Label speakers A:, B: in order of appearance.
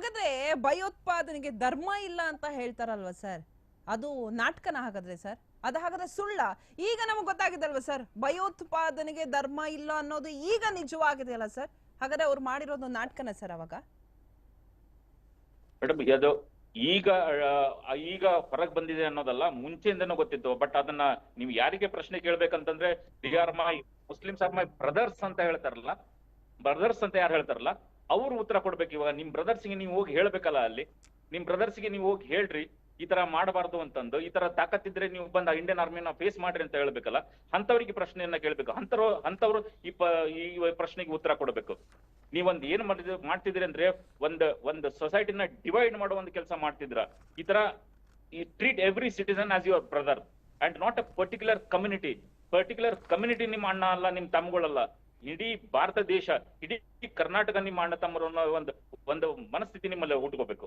A: ಹಾಗಾದ್ರೆ ಭಯೋತ್ಪಾದನೆಗೆ ಧರ್ಮ ಇಲ್ಲ ಅಂತ ಹೇಳ್ತಾರಲ್ವಾ ಸರ್? ಅದು ನಾಟಕನ ಹಾಗಾದ್ರೆ ಸರ್? ಅದು ಹಾಗಾದ್ರೆ ಸುಳ್ಳ. ಈಗ ನಮಗೆ ಗೊತ್ತಾಗಿದಲ್ವ ಸರ್? ಭಯೋತ್ಪಾದನೆಗೆ ಧರ್ಮ ಇಲ್ಲ ಅನ್ನೋದು ಈಗ ನಿಜವಾಗಿದೆಯಲ್ಲ ಸರ್? ಹಾಗಾದ್ರೆ ಅವ್ರು ಮಾಡಿರೋದು ನಾಟಕನ ಸರ್ ಅವಾಗ?
B: ಮೇಡಮ್ ಅದು ಈಗ ಈಗ ಹೊರಗ್ ಬಂದಿದೆ ಅನ್ನೋದಲ್ಲ, ಮುಂಚೆಯಿಂದನೂ ಗೊತ್ತಿತ್ತು. ಬಟ್ ಅದನ್ನ ನೀವು ಯಾರಿಗೆ ಪ್ರಶ್ನೆ ಕೇಳ್ಬೇಕಂತಂದ್ರೆ they are my Muslims are my brothers ಅಂತ ಹೇಳ್ತಾರಲ್ಲ? ಬ್ರದರ್ಸ್ ಅಂತ ಯಾರು ಹೇಳ್ತಾರಲ್ಲ? ಅವ್ರು ಉತ್ತರ ಕೊಡ್ಬೇಕು. ಇವಾಗ ನಿಮ್ ಬ್ರದರ್ಸ್ಗೆ ನೀವು ಹೋಗಿ ಹೇಳ್ಬೇಕಲ್ಲ ಅಲ್ಲಿ. ನಿಮ್ ಬ್ರದರ್ಸ್ಗೆ ನೀವು ಹೋಗಿ ಹೇಳ್ರಿ. ಈ ತರ ಮಾಡಬಾರ್ದು ಅಂತಂದು. ಈ ತರ ತಾಕತ್ತಿದ್ರೆ ನೀವು ಬಂದ ಇಂಡಿಯನ್ ಆರ್ಮಿನ ಫೇಸ್ ಮಾಡ್ರಿ ಅಂತ ಹೇಳ್ಬೇಕಲ್ಲ. ಅಂತವರಿಗೆ ಪ್ರಶ್ನೆಯನ್ನ ಕೇಳ್ಬೇಕು. ಅಂತವ್ರು ಅಂತವ್ರು ಈ ಪ, ಈ ಪ್ರಶ್ನೆಗೆ ಉತ್ತರ ಕೊಡ್ಬೇಕು. ನೀವೊಂದ್ ಏನ್ ಮಾಡಿದ್, ಮಾಡ್ತಿದ್ರಿ ಅಂದ್ರೆ ಒಂದ್ ಒಂದ್ ಸೊಸೈಟಿನ ಡಿವೈಡ್ ಮಾಡೋ ಒಂದು ಕೆಲಸ ಮಾಡ್ತಿದ್ರ. ಈ ತರ ಈ treat every citizen as your brother and not a particular community particular community ನಿಮ್ಮ ಅಣ್ಣ ಅಲ್ಲ ನಿಮ್ ತಮ್ಮಗಳಲ್ಲ. ಇಡೀ ಭಾರತ ದೇಶ ಇಡೀ ಕರ್ನಾಟಕ ನಿಮ್ಮ ಅಣ್ಣ ತಮ್ಮರು ಅನ್ನೋ ಒಂದು ಒಂದು ಮನಸ್ಥಿತಿ ನಿಮ್ಮಲ್ಲಿ ಹುಟ್ಕೋಬೇಕು.